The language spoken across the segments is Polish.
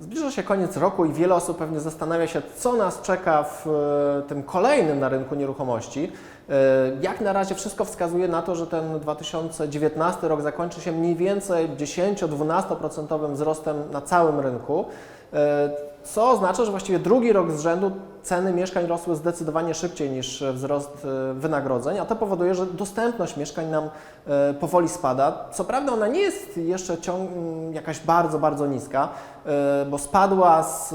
Zbliża się koniec roku i wiele osób pewnie zastanawia się, co nas czeka w e, tym kolejnym na rynku nieruchomości. E, Jak na razie wszystko wskazuje na to, że ten 2019 rok zakończy się mniej więcej 10-12% wzrostem na całym rynku. E, Co oznacza, że właściwie drugi rok z rzędu ceny mieszkań rosły zdecydowanie szybciej niż wzrost e, wynagrodzeń, a to powoduje, że dostępność mieszkań nam e, powoli spada. Co prawda ona nie jest jeszcze jakaś bardzo, bardzo niska, e, bo spadła z,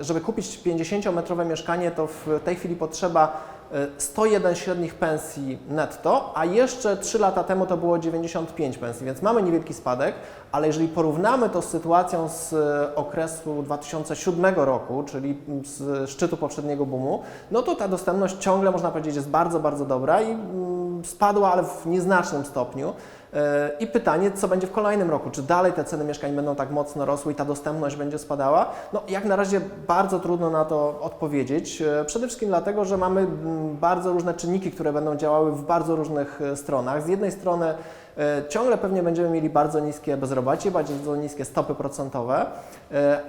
żeby kupić 50-metrowe mieszkanie, to w tej chwili potrzeba e, 101 średnich pensji netto, a jeszcze 3 lata temu to było 95 pensji, więc mamy niewielki spadek, ale jeżeli porównamy to z sytuacją z okresu 2007 roku, czyli z szczytu poprzedniego boomu, no to ta dostępność ciągle można powiedzieć jest bardzo, bardzo dobra i mm, spadła, ale w nieznacznym stopniu. E, I pytanie, co będzie w kolejnym roku? Czy dalej te ceny mieszkań będą tak mocno rosły i ta dostępność będzie spadała? No, jak na razie bardzo trudno na to odpowiedzieć. E, Przede wszystkim dlatego, że mamy mm, bardzo różne czynniki, które będą działały w bardzo różnych e, stronach. Z jednej strony ciągle pewnie będziemy mieli bardzo niskie bezrobocie, bardzo niskie stopy procentowe,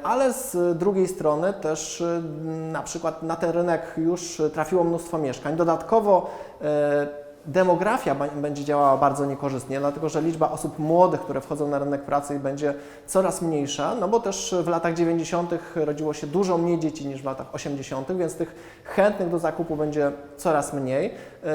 ale z drugiej strony też na przykład na ten rynek już trafiło mnóstwo mieszkań. Dodatkowo demografia będzie działała bardzo niekorzystnie, dlatego że liczba osób młodych, które wchodzą na rynek pracy będzie coraz mniejsza, no bo też w latach 90. rodziło się dużo mniej dzieci niż w latach 80., więc tych chętnych do zakupu będzie coraz mniej. Yy,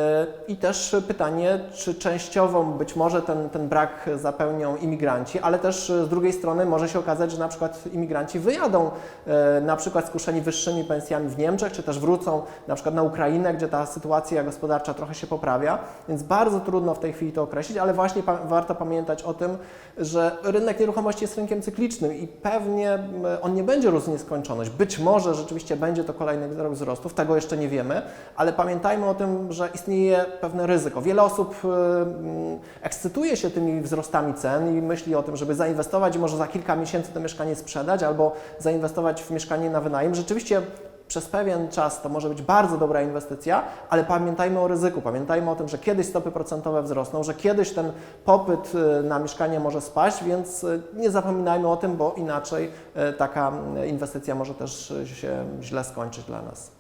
I też pytanie, czy częściowo być może ten, ten brak zapełnią imigranci, ale też z drugiej strony może się okazać, że na przykład imigranci wyjadą yy, na przykład skuszeni wyższymi pensjami w Niemczech, czy też wrócą na przykład na Ukrainę, gdzie ta sytuacja gospodarcza trochę się poprawia, więc bardzo trudno w tej chwili to określić, ale właśnie pa- warto pamiętać o tym, że rynek nieruchomości jest rynkiem cyklicznym i pewnie m, on nie będzie rósł nieskończoność. Być może rzeczywiście będzie to kolejny rok wzrostów, tego jeszcze nie wiemy, ale pamiętajmy o tym, że istnieje pewne ryzyko. Wiele osób y, mm, ekscytuje się tymi wzrostami cen i myśli o tym, żeby zainwestować może za kilka miesięcy to mieszkanie sprzedać albo zainwestować w mieszkanie na wynajem. Rzeczywiście przez pewien czas to może być bardzo dobra inwestycja, ale pamiętajmy o ryzyku, pamiętajmy o tym, że kiedyś stopy procentowe wzrosną, że kiedyś ten popyt y, na mieszkanie może spaść, więc y, nie zapominajmy o tym, bo inaczej y, taka inwestycja może też się źle skończyć dla nas.